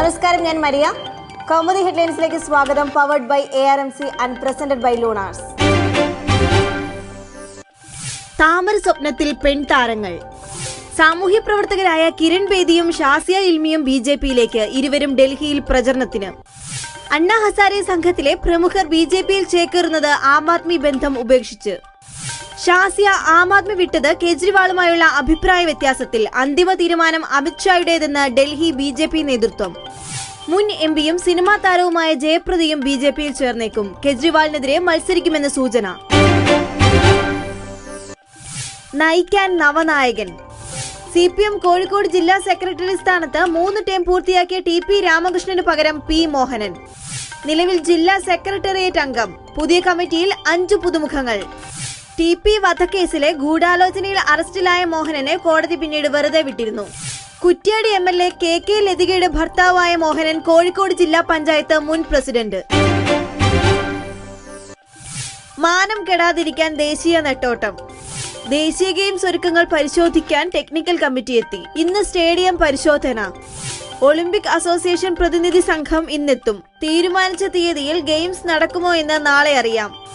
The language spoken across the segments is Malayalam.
നമസ്കാരം ഞാൻ മരിയ. കൗമുദി ഹെഡ്ലൈൻസിലേക്ക് സ്വാഗതം. Powered by A R M C and presented by Lunars താമര സ്വപ്നത്തിൽ പെൺതാരങ്ങൾ. സാമൂഹ്യ പ്രവർത്തകരായ കിരൺ ബേദിയും ഷാസിയ ഇൽമിയും ബി ജെ പിയിലേക്ക് ഇരുവരും ഡൽഹിയിൽ പ്രചരണത്തിന്. അണ്ണാ ഹസാരെ സംഘത്തിലെ പ്രമുഖർ ബി ജെ പിയിൽ ചേക്കേറുന്നത് ആം ആദ്മി ബന്ധം ഉപേക്ഷിച്ച്. ഷാസിയ ആം ആദ്മി വിട്ടത് കേജ്രിവാളുമായുള്ള അഭിപ്രായ വ്യത്യാസത്തിൽ അന്തിമ തീരുമാനം അമിത്ഷായുടേതെന്ന് ഡൽഹി ബി ജെ പി നേതൃത്വം. മുൻ എം പിയും സിനിമാ താരവുമായ ജയപ്രദയും ബി ജെ പിയിൽ ചേർന്നേക്കും. കെജ്രിവാളിനെതിരെ മത്സരിക്കുമെന്ന് സൂചന. നയിക്കാൻ നവനായകൻ. സി പി എം കോഴിക്കോട് ജില്ലാ സെക്രട്ടറി സ്ഥാനത്ത് മൂന്ന് ടേം പൂർത്തിയാക്കിയ ടി പി രാമകൃഷ്ണന് പകരം പി മോഹനൻ. നിലവിൽ ജില്ലാ സെക്രട്ടേറിയറ്റ് അംഗം. പുതിയ കമ്മിറ്റിയിൽ അഞ്ചു പുതുമുഖങ്ങൾ. ടി പി വധക്കേസിലെ ഗൂഢാലോചനയിൽ അറസ്റ്റിലായ മോഹനനെ കോടതി പിന്നീട് വെറുതെ വിട്ടിരുന്നു. Kuttiadi M L A K K ലതികയുടെ ഭർത്താവായ മോഹനൻ കോഴിക്കോട് ജില്ലാ പഞ്ചായത്ത് മുൻ പ്രസിഡന്റ്. മാനം കെടാതിരിക്കാൻ ദേശീയ നെട്ടോട്ടം. ദേശീയ ഗെയിംസ് ഒരുക്കങ്ങൾ പരിശോധിക്കാൻ ടെക്നിക്കൽ കമ്മിറ്റി എത്തി. ഇന്ന് സ്റ്റേഡിയം പരിശോധന. ഒളിമ്പിക് അസോസിയേഷൻ പ്രതിനിധി സംഘം ഇന്നെത്തും. തീരുമാനിച്ച തീയതിയിൽ ഗെയിംസ് നടക്കുമോ എന്ന് നാളെ അറിയാം.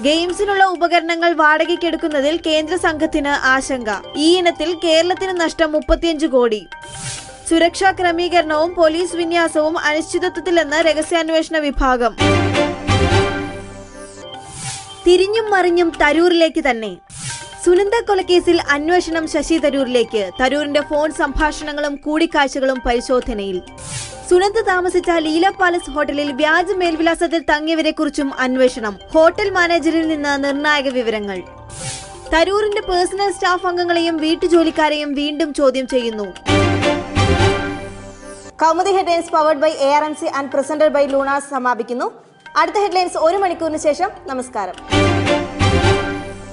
ഗെയിംസിനുള്ള ഉപകരണങ്ങൾ വാടകയ്ക്കെടുക്കുന്നതിൽ കേന്ദ്ര സംഘത്തിന് ആശങ്ക. ഈ ഇനത്തിൽ കേരളത്തിന് നഷ്ടം മുപ്പത്തിയഞ്ച് കോടി. സുരക്ഷാ ക്രമീകരണവും പോലീസ് വിന്യാസവും അനിശ്ചിതത്വത്തിലെന്ന് രഹസ്യാന്വേഷണ വിഭാഗം. തിരിഞ്ഞും മറിഞ്ഞും തരൂരിലേക്ക് തന്നെ. സുനന്ദ കൊലക്കേസിൽ അന്വേഷണം ശശി തരൂരിലേക്ക്. തരൂരിന്റെ ഫോൺ സംഭാഷണങ്ങളും കൂടിക്കാഴ്ചകളും പരിശോധനയിൽ. സുനന്ദ താമസിച്ച ലീല പാലസ് ഹോട്ടലിൽ വ്യാജ മേൽവിലാസത്തിൽ തങ്ങിയവരെ കുറിച്ചും അന്വേഷണം. ഹോട്ടൽ മാനേജറിൽ നിന്ന് നിർണായക വിവരങ്ങൾ. തരൂരിന്റെ പേഴ്സണൽ സ്റ്റാഫ് അംഗങ്ങളെയും വീട്ടുജോലിക്കാരെയും വീണ്ടും ചോദ്യം ചെയ്യുന്നു. Kaumudi headlines powered by A R M C and presented by Lunars സമാപിക്കുന്നു. അടുത്ത ഹെഡ്ലൈൻസ് ഒരു മണിക്കൂറിന് ശേഷം നമസ്കാരം.